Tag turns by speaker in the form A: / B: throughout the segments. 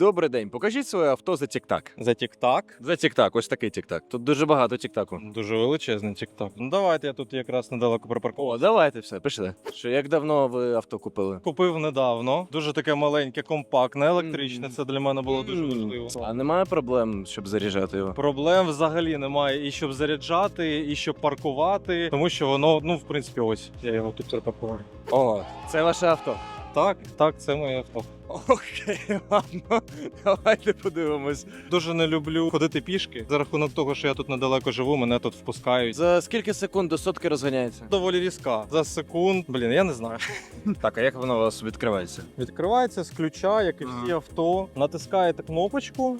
A: Добрий день. Покажіть своє авто за тік-так.
B: За тік-так.
A: За тік-так, ось такий тік-так. Тут дуже багато тік-таку.
B: Дуже величезний тік-так. Ну давайте я тут якраз недалеко припаркував.
A: О, давайте все, пішли. Що як давно ви авто купили?
B: Купив недавно. Дуже таке маленьке, компактне, електричне. Це для мене було дуже важливо.
A: А немає проблем, щоб заряджати його?
B: Проблем взагалі немає і щоб заряджати, і щоб паркувати, тому що воно, ну в принципі, ось я його тут припаркував.
A: О, це ваше авто.
B: Так, так, це моє авто.
A: Окей, ладно. Давайте подивимось.
B: Дуже не люблю ходити пішки. За рахунок того, що я тут недалеко живу, мене тут впускають.
A: За скільки секунд до сотки розганяється?
B: Доволі різка. За секунд. Блін, я не знаю.
A: Так, а як воно у вас відкривається?
B: Відкривається з ключа, як і всі авто. Натискаєте кнопочку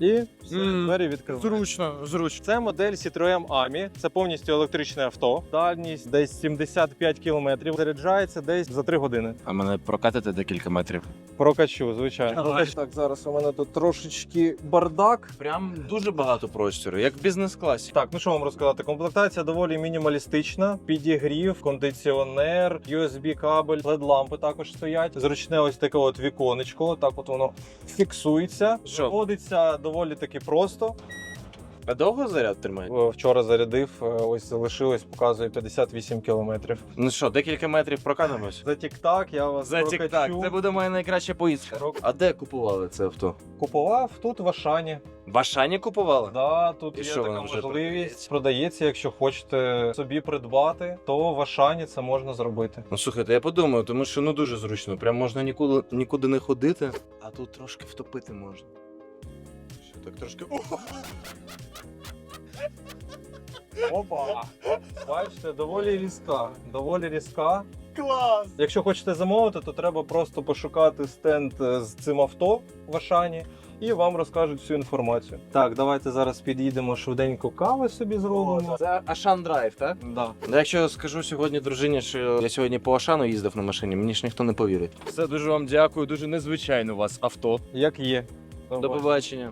B: і все,
A: Мгм.
B: двері відкриваються.
A: Зручно, зручно.
B: Це модель Citroën AMI, це повністю електричне авто. Дальність десь 75 кілометрів. Заряджається десь за 3 години.
A: А мене прокатити декілька метрів.
B: Прокачу, звичайно.
A: Давай.
B: Так, зараз у мене тут трошечки бардак.
A: Прям дуже багато простору, як в бізнес-класі.
B: Так, ну що вам розказати? Комплектація доволі мінімалістична. Підігрів, кондиціонер, USB-кабель, LED-лампи також стоять. Зручне ось таке от віконечко. Так от воно фіксується.
A: Що?
B: Заводиться доволі таки просто.
A: А довго заряд тримає?
B: Е, Вчора зарядив, е, ось залишилось, показує 58 кілометрів.
A: Ну що, декілька метрів прокатимось?
B: За тік-так я вас
A: За тік-так,
B: прокачу.
A: це буде моя найкраща поїздка.
B: Рок-
A: А де купували це авто?
B: Купував тут в Ашані.
A: В Ашані купували?
B: Да, тут
A: І
B: є
A: що,
B: така можливість.
A: продається?
B: Продається, якщо хочете собі придбати, то в Ашані це можна зробити.
A: Ну слухайте, я подумаю, тому що ну дуже зручно. Прям можна нікуди, нікуди не ходити, а тут трошки втопити можна. Так трошки. О!
B: Опа! Бачите, доволі різка. Доволі різка.
A: Клас!
B: Якщо хочете замовити, то треба просто пошукати стенд е, з цим авто в Ашані. І вам розкажуть всю інформацію. Так, давайте зараз під'їдемо швиденько кави собі зробимо.
A: Це Ашан Драйв, так?
B: Да.
A: Ну, Якщо скажу сьогодні дружині, що я сьогодні по Ашану їздив на машині, мені ж ніхто не повірить. Все дуже вам дякую, дуже незвичайно у вас авто.
B: Як є.
A: До побачення.